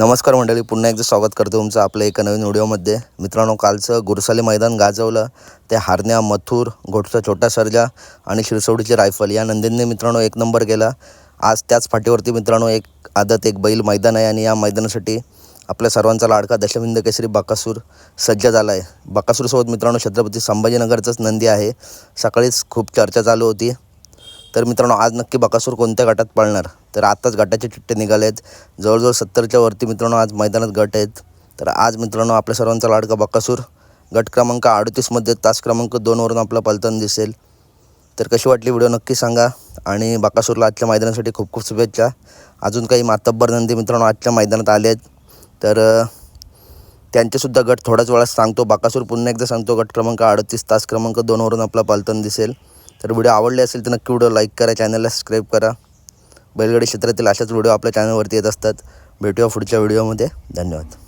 नमस्कार मंडळी पुन्हा एकदा स्वागत करतो तुमचं आपल्या एका नवीन व्हिडिओमध्ये. मित्रांनो कालचं गुरसाले मैदान गाजवलं ते हारण्या मथुर घोटचा छोटा सर्जा आणि शिरसवडीची रायफल या नंदींनी मित्रांनो एक नंबर केला. आज त्याच फाटीवरती मित्रांनो एक आदत एक बैल मैदान आहे आणि या मैदानासाठी आपल्या सर्वांचा लाडका दशमिंद केसरी बाकासूर सज्ज झाला आहे बाकासूरसोबत मित्रांनो छत्रपती संभाजीनगरचाच नंदी आहे. सकाळीच खूप चर्चा चालू होती. तर मित्रांनो आज नक्की बकासूर कोणत्या गटात पळणार. तर आत्ताच गटाचे चिठ्ठे निघाले आहेत जवळजवळ सत्तरच्या वरती मित्रांनो आज मैदानात गट आहेत. तर आज मित्रांनो आपल्या सर्वांचा लाडका बकासूर गट क्रमांक अडतीसमध्ये तास क्रमांक दोनवरून आपला पलतन दिसेल. तर कशी वाटली व्हिडिओ नक्की सांगा. आणि बकासूरला आजच्या मैदानासाठी खूप खूप शुभेच्छा. अजून काही मातब्बर नंदी मित्रांनो आजच्या मैदानात आले आहेत. तर त्यांचेसुद्धा गट थोड्याच वेळात सांगतो. बाकासूर पुन्हा एकदा सांगतो गट क्रमांक अडतीस तास क्रमांक दोनवरून आपला पलतन दिसेल. तर व्हिडिओ आवडले असेल तर नक्की व्हिडिओ लाईक करा चॅनलला सबस्क्राईब करा. बैलगाडी क्षेत्रातील अशाच व्हिडिओ आपल्या चॅनलवरती येत असतात. भेटूया पुढच्या व्हिडिओमध्ये. धन्यवाद.